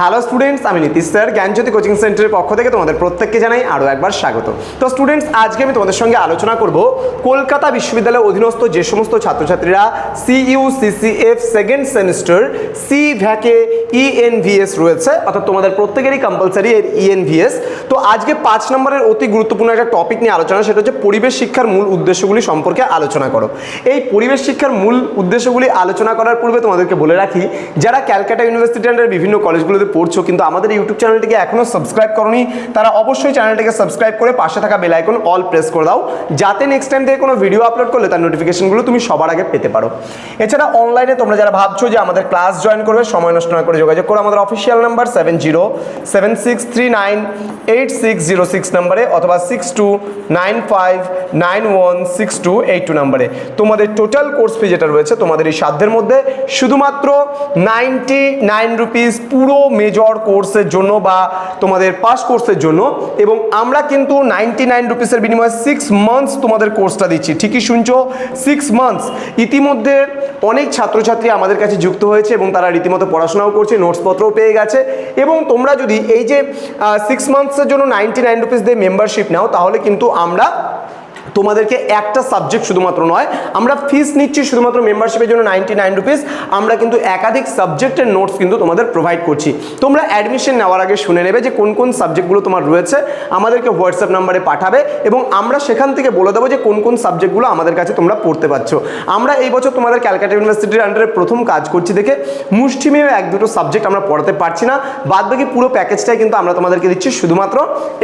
Hello students আমি Nitish sir, জ্ঞানজ্যোতি coaching সেন্টারের পক্ষ থেকে তোমাদের প্রত্যেককে জানাই আরও একবার স্বাগত। তো স্টুডেন্টস আজকে আমি তোমাদের সঙ্গে আলোচনা করব কলকাতা বিশ্ববিদ্যালয়ের অধীনস্থ যে সমস্ত ছাত্রছাত্রীরা CU CCF second semester C ভ্যাকে ENVS রয়েছে, অর্থাৎ তোমাদের প্রত্যেকেরই কম্পালসারি এর ইএনভিএস তো আজকে পাঁচ নম্বরের অতি গুরুত্বপূর্ণ একটা টপিক নিয়ে আলোচনা, সেটা হচ্ছে পরিবেশ শিক্ষার মূল উদ্দেশ্যগুলি সম্পর্কে আলোচনা করো। এই পরিবেশ শিক্ষার মূল উদ্দেশ্যগুলি আলোচনা করার পূর্বে তোমাদেরকে বলে রাখি, যারা ক্যালকাটা ইউনিভার্সিটি বিভিন্ন কলেজগুলোতে পড়ছো, কিন্তু আমাদের ইউটিউব চ্যানেলটিকে এখনও সাবস্ক্রাইব করনি, তারা অবশ্যই চ্যানেলটিকে সাবস্ক্রাইব করে পাশে থাকা বেল আইকন অল প্রেস করে দাও, যাতে নেক্সট টাইম থেকে কোনো ভিডিও আপলোড করলে তার নোটিফিকেশনগুলো তুমি সবার আগে পেতে পারো। এছাড়া অনলাইনে তোমরা যারা ভাবছ যে আমাদের ক্লাস জয়েন করবে, সময় নষ্ট না করে যোগাযোগ করো, আমাদের official number seven zero seven six three nine eight six zero six নাম্বারে অথবা six two nine five nine one six two eight two নাম্বারে তোমাদের টোটাল কোর্স ফি যেটা রয়েছে, তোমাদের এই সাধ্যের মধ্যে শুধুমাত্র নাইনটি নাইন রুপিস পুরো মেজর কোর্সের জন্য বা তোমাদের পাস কোর্সের জন্য এবং আমরা কিন্তু নাইনটি নাইন রুপিসের বিনিময়ে সিক্স মান্থস তোমাদের কোর্সটা দিচ্ছি। ঠিকই শুনছো? সিক্স মান্থস ইতিমধ্যে অনেক ছাত্রছাত্রী আমাদের কাছে যুক্ত হয়েছে এবং তারা রীতিমতো পড়াশোনাও করছে নোটসপত্রও পেয়ে গেছে এবং তোমরা যদি এই যে সিক্স মান্থসের জন্য নাইনটি নাইন রুপিস দিয়ে মেম্বারশিপ নাও, তাহলে কিন্তু আমরা তোমাদেরকে একটা সাবজেক্ট শুধুমাত্র নয়, আমরা ফিস নিচ্ছি শুধুমাত্র মেম্বারশিপের জন্য নাইনটি নাইন রুপিস আমরা কিন্তু একাধিক সাবজেক্টের নোটস কিন্তু তোমাদের প্রোভাইড করছি। তোমরা অ্যাডমিশন নেওয়ার আগে শুনে নেবে যে কোন কোন সাবজেক্টগুলো তোমার রয়েছে, আমাদেরকে হোয়াটসঅ্যাপ নাম্বারে পাঠাবে এবং আমরা সেখান থেকে বলে দেবো যে কোন কোন সাবজেক্টগুলো আমাদের কাছে তোমরা পড়তে পারছ। আমরা এই বছর তোমাদের ক্যালকাটা ইউনিভার্সিটির আন্ডারে প্রথম কাজ করছি দেখে মুষ্টিমেয় এক দুটো সাবজেক্ট আমরা পড়াতে পারছি না বাদ বাকি পুরো প্যাকেজটাই কিন্তু আমরা তোমাদেরকে দিচ্ছি শুধুমাত্র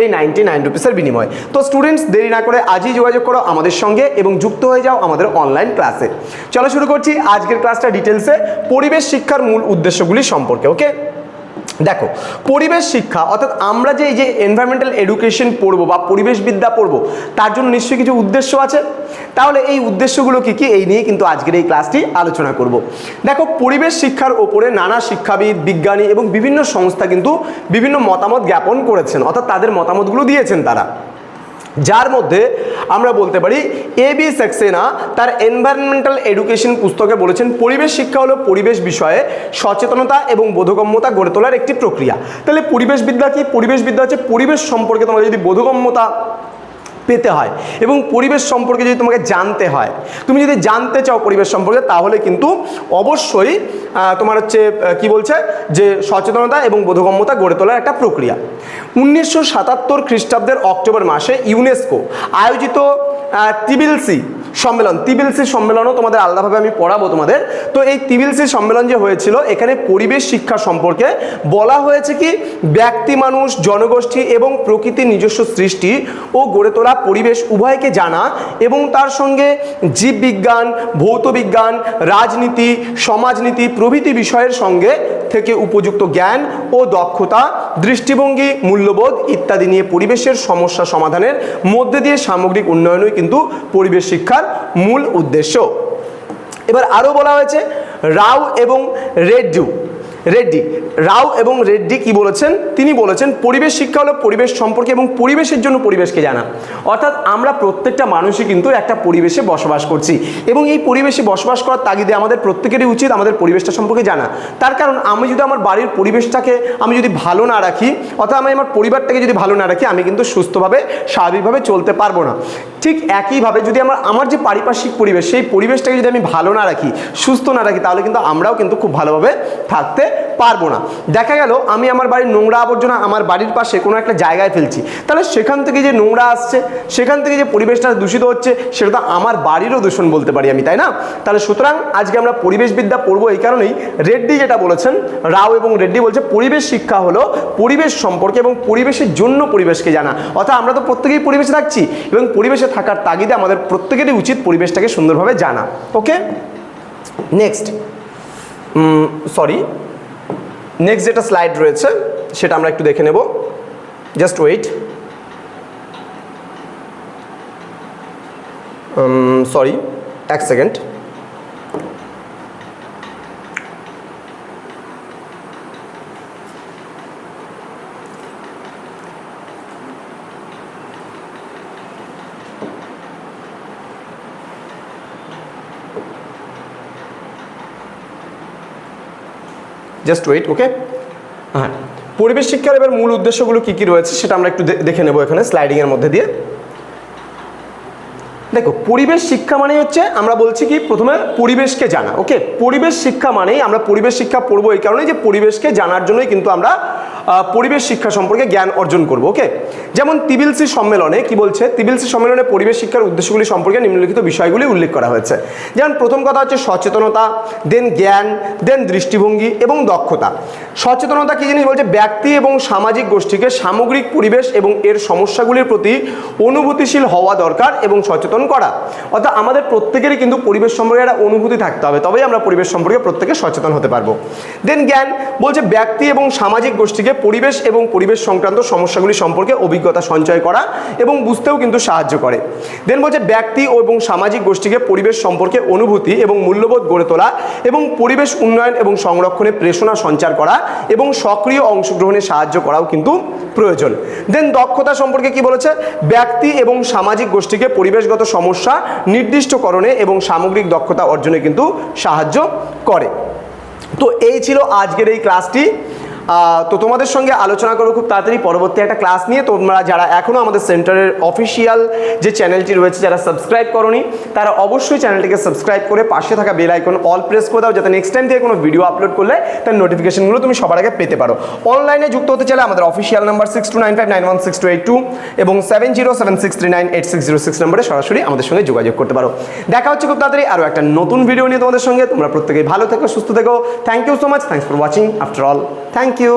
এই নাইনটি নাইন রুপিসের বিনিময়ে। তো স্টুডেন্টস দেরি না করে আজই যোগাযোগ করো আমাদের সঙ্গে এবং যুক্ত হয়ে যাও আমাদের অনলাইন ক্লাসে চলো শুরু করছি আজকের ক্লাসটা ডিটেলসে পরিবেশ শিক্ষার মূল উদ্দেশ্যগুলি সম্পর্কে ওকে দেখো, পরিবেশ শিক্ষা, অর্থাৎ আমরা যে এই যে এনভায়রনমেন্টাল এডুকেশন পড়ব বা পরিবেশবিদ্যা পড়ব, তার জন্য নিশ্চয়ই কিছু উদ্দেশ্য আছে। তাহলে এই উদ্দেশ্যগুলো কী কী? এই নিয়ে কিন্তু আজকের এই ক্লাসটি আলোচনা করব। দেখো, পরিবেশ শিক্ষার ওপরে নানা শিক্ষাবিদ, বিজ্ঞানী এবং বিভিন্ন সংস্থা কিন্তু বিভিন্ন মতামত জ্ঞাপন করেছেন, অর্থাৎ তাদের মতামতগুলো দিয়েছেন তারা। যার মধ্যে আমরা বলতে পারি এ বি সাক্সেনা তার এনভায়রনমেন্টাল এডুকেশন পুস্তকে বলেছেন, পরিবেশ শিক্ষা হলো পরিবেশ বিষয়ে সচেতনতা এবং বোধগম্যতা গড়ে তোলার একটি প্রক্রিয়া। তাহলে পরিবেশবিদ্যা কি? পরিবেশবিদ্যা হচ্ছে পরিবেশ সম্পর্কে তোমরা যদি বোধগম্যতা পেতে হয়। এবং পরিবেশ সম্পর্কে যদি তোমাকে জানতে হয় তুমি যদি জানতে চাও পরিবেশ সম্পর্কে তাহলে কিন্তু অবশ্যই তোমার হচ্ছে কি বলছে? যে সচেতনতা এবং বোধগম্যতা গড়ে তোলার একটা প্রক্রিয়া। উনিশশো সাতাত্তর খ্রিস্টাব্দের অক্টোবর মাসে ইউনেস্কো আয়োজিত আহ, তিবিলসি সম্মেলন তিবিলসি সম্মেলনও তোমাদের আলাদাভাবে আমি পড়াবো তোমাদের। তো এই তিবিলসি সম্মেলন যে হয়েছিল, এখানে পরিবেশ শিক্ষা সম্পর্কে বলা হয়েছে কি, ব্যক্তি, মানুষ, জনগোষ্ঠী এবং প্রকৃতির নিজস্ব সৃষ্টি ও গড়ে তোলা পরিবেশ উভয়কে জানা এবং তার সঙ্গে জীববিজ্ঞান, ভৌতবিজ্ঞান, রাজনীতি, সমাজনীতি প্রভৃতি বিষয়ের সঙ্গে থেকে উপযুক্ত জ্ঞান ও দক্ষতা, দৃষ্টিভঙ্গি, মূল্যবোধ ইত্যাদি নিয়ে পরিবেশের সমস্যা সমাধানের মধ্যে দিয়ে সামগ্রিক উন্নয়নই কিন্তু পরিবেশ শিক্ষার মূল উদ্দেশ্য। এবার আরও বলা হয়েছে, রাও এবং রেড্ডু। রেড্ডি রাও এবং রেড্ডি কি বলেছেন? তিনি বলেছেন, পরিবেশ শিক্ষা হলো পরিবেশ সম্পর্কে এবং পরিবেশের জন্য পরিবেশকে জানা। অর্থাৎ আমরা প্রত্যেকটা মানুষই কিন্তু একটা পরিবেশে বসবাস করছি এবং এই পরিবেশে বসবাস করার তাগিদে আমাদের প্রত্যেকেরই উচিত আমাদের পরিবেশটা সম্পর্কে জানা। তার কারণ, আমি যদি আমার বাড়ির পরিবেশটাকে আমি যদি ভালো না রাখি অর্থাৎ আমি আমার পরিবারটাকে যদি ভালো না রাখি, আমি কিন্তু সুস্থভাবে, স্বাভাবিকভাবে চলতে পারব না। ঠিক একইভাবে যদি আমার আমার যে পারিপার্শ্বিক পরিবেশ, সেই পরিবেশটাকে যদি আমি ভালো না রাখি, সুস্থ না রাখি, তাহলে কিন্তু আমরাও কিন্তু খুব ভালোভাবে থাকতে পারব না। দেখা গেল, আমি আমার বাড়ির নোংরা আবর্জনা আমার বাড়ির পাশে কোনো একটা জায়গায় ফেলছি। তাহলে সেখান থেকে যে নোংরা আসছে, সেখান থেকে যে পরিবেশটা দূষিত হচ্ছে, সেটা তো আমার বাড়িরও দূষণ বলতে পারি আমি, তাই না? তাহলে সুতরাং আজকে আমরা পরিবেশবিদ্যা পড়ব এই কারণেই। রেড্ডি যেটা বলেছেন, রাও এবং রেড্ডি বলছে, পরিবেশ শিক্ষা হলো পরিবেশ সম্পর্কে এবং পরিবেশের জন্য পরিবেশকে জানা। অর্থাৎ আমরা তো প্রত্যেকেই পরিবেশে থাকছি এবং পরিবেশে থাকার তাগিদে আমাদের প্রত্যেকেরই উচিত পরিবেশটাকে সুন্দরভাবে জানা। ওকে? নেক্সট। সরি নেক্সট যেটা স্লাইড রয়েছে সেটা আমরা একটু দেখে নেব। জাস্ট ওয়েট সরি এক সেকেন্ড জাস্ট ওয়েট ওকে হ্যাঁ। পরিবেশ শিক্ষার এবার মূল উদ্দেশ্যগুলো কী কী রয়েছে সেটা আমরা একটু দেখে নেব এখানে স্লাইডিংয়ের মধ্যে দিয়ে। দেখো, পরিবেশ শিক্ষা মানে হচ্ছে আমরা বলছি কি, প্রথমে পরিবেশকে জানা ওকে পরিবেশ শিক্ষা মানেই আমরা পরিবেশ শিক্ষা পড়ব এই কারণে যে পরিবেশকে জানার জন্যই কিন্তু আমরা পরিবেশ শিক্ষা সম্পর্কে জ্ঞান অর্জন করব, ওকে? যেমন তিবিলসি সম্মেলনে কি বলছে? তিবিলসি সম্মেলনে পরিবেশ শিক্ষার উদ্দেশ্যগুলি সম্পর্কে নিম্নলিখিত বিষয়গুলি উল্লেখ করা হয়েছে। যেমন প্রথম কথা হচ্ছে সচেতনতা, দেন জ্ঞান, দেন দৃষ্টিভঙ্গি এবং দক্ষতা। সচেতনতা কি জিনিস? বলছে ব্যক্তি এবং সামাজিক গোষ্ঠীকে সামগ্রিক পরিবেশ এবং এর সমস্যাগুলির প্রতি অনুভূতিশীল হওয়া দরকার এবং সচেতন করা। অর্থাৎ আমাদের প্রত্যেকেরই কিন্তু পরিবেশ সম্পর্কে একটা অনুভূতি থাকতে হবে, তবেই আমরা পরিবেশ সম্পর্কে প্রত্যেকে সচেতন হতে পারব। দেন জ্ঞান, বলছে ব্যক্তি এবং সামাজিক গোষ্ঠীকে পরিবেশ এবং পরিবেশ সংক্রান্ত সমস্যাগুলি সম্পর্কে অভিজ্ঞতা সঞ্চয় করা এবং বুঝতেও কিন্তু সাহায্য করে। দেন বলছে ব্যক্তি এবং সামাজিক গোষ্ঠীকে পরিবেশ সম্পর্কে অনুভূতি এবং মূল্যবোধ গড়ে তোলা এবং পরিবেশ উন্নয়ন এবং সংরক্ষণে প্রেরণা সঞ্চার করা এবং সক্রিয় অংশগ্রহণে সাহায্য করাও কিন্তু প্রয়োজন। দেন দক্ষতা সম্পর্কে কি বলেছে? ব্যক্তি এবং সামাজিক গোষ্ঠীকে পরিবেশগত সমস্যা নির্দিষ্টকরণে এবং সামগ্রিক দক্ষতা অর্জনে কিন্তু সাহায্য করে। তো এই ছিল আজকের এই ক্লাসটি। তো তোমাদের সঙ্গে আলোচনা করব খুব তাড়াতাড়ি। পরবর্তী একটা ক্লাস নিয়ে তোমরা যারা এখনও আমাদের সেন্টারের অফিসিয়াল যে চ্যানেলটি রয়েছে, যারা সাবস্ক্রাইব করনি, তারা অবশ্যই চ্যানেলটিকে সাবস্ক্রাইব করে পাশে থাকা বেল আইকন অল প্রেস করে দাও, যাতে নেক্সট টাইম থেকে কোনো ভিডিও আপলোড করলে তার নোটিফিকেশনগুলো তুমি সবার আগে পেতে পারো। অনলাইনে যুক্ত হতে চাইলে আমাদের official number six two nine five nine one six two eight two এবং seven zero seven six three nine eight six zero six নম্বরে সরাসরি আমাদের সঙ্গে যোগাযোগ করতে পারো। দেখা হচ্ছে খুব তাড়াতাড়ি আরও একটা নতুন ভিডিও নিয়ে তোমাদের সঙ্গে। তোমরা প্রত্যেকেই ভালো থেকো, সুস্থ থেকো। Thank you so much thanks for watching after all thank you